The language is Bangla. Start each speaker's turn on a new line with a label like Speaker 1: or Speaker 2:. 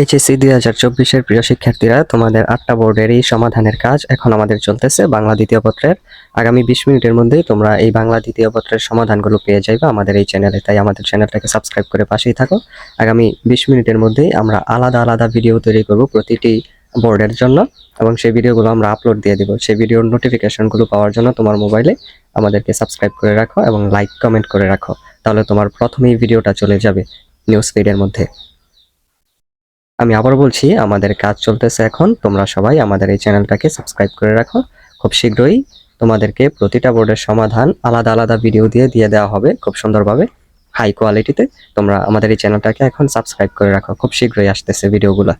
Speaker 1: এইচএসসি দুই হাজার চব্বিশের প্রিয় শিক্ষার্থীরা, তোমাদের আটটা বোর্ডের এই সমাধানের কাজ এখন আমাদের চলতেছে। বাংলা দ্বিতীয় পত্রের আগামী বিশ মিনিটের মধ্যেই তোমরা এই বাংলা দ্বিতীয় পত্রের সমাধানগুলো পেয়ে যাইবে আমাদের এই চ্যানেলে। তাই আমাদের চ্যানেলটাকে সাবস্ক্রাইব করে পাশেই থাকো। আগামী বিশ মিনিটের মধ্যেই আমরা আলাদা আলাদা ভিডিও তৈরি করব প্রতিটি বোর্ডের জন্য এবং সেই ভিডিওগুলো আমরা আপলোড দিয়ে দিব। সেই ভিডিওর নোটিফিকেশনগুলো পাওয়ার জন্য তোমার মোবাইলে আমাদেরকে সাবস্ক্রাইব করে রাখো এবং লাইক, কমেন্ট করে রাখো। তাহলে তোমার প্রথমেই ভিডিওটা চলে যাবে নিউজ ফিডের মধ্যে। আমি আবার বলছি, আমাদের কাজ চলতেছে এখন। তোমরা সবাই আমাদের এই চ্যানেলটাকে সাবস্ক্রাইব করে রাখো। খুব শীঘ্রই তোমাদেরকে প্রতিটা বোর্ডের সমাধান আলাদা আলাদা ভিডিও দিয়ে দিয়ে দেওয়া হবে খুব সুন্দরভাবে হাই কোয়ালিটিতে তোমরা আমাদের এই চ্যানেলটাকে এখন সাবস্ক্রাইব করে রাখো। খুব শীঘ্রই আসতেছে ভিডিওগুলো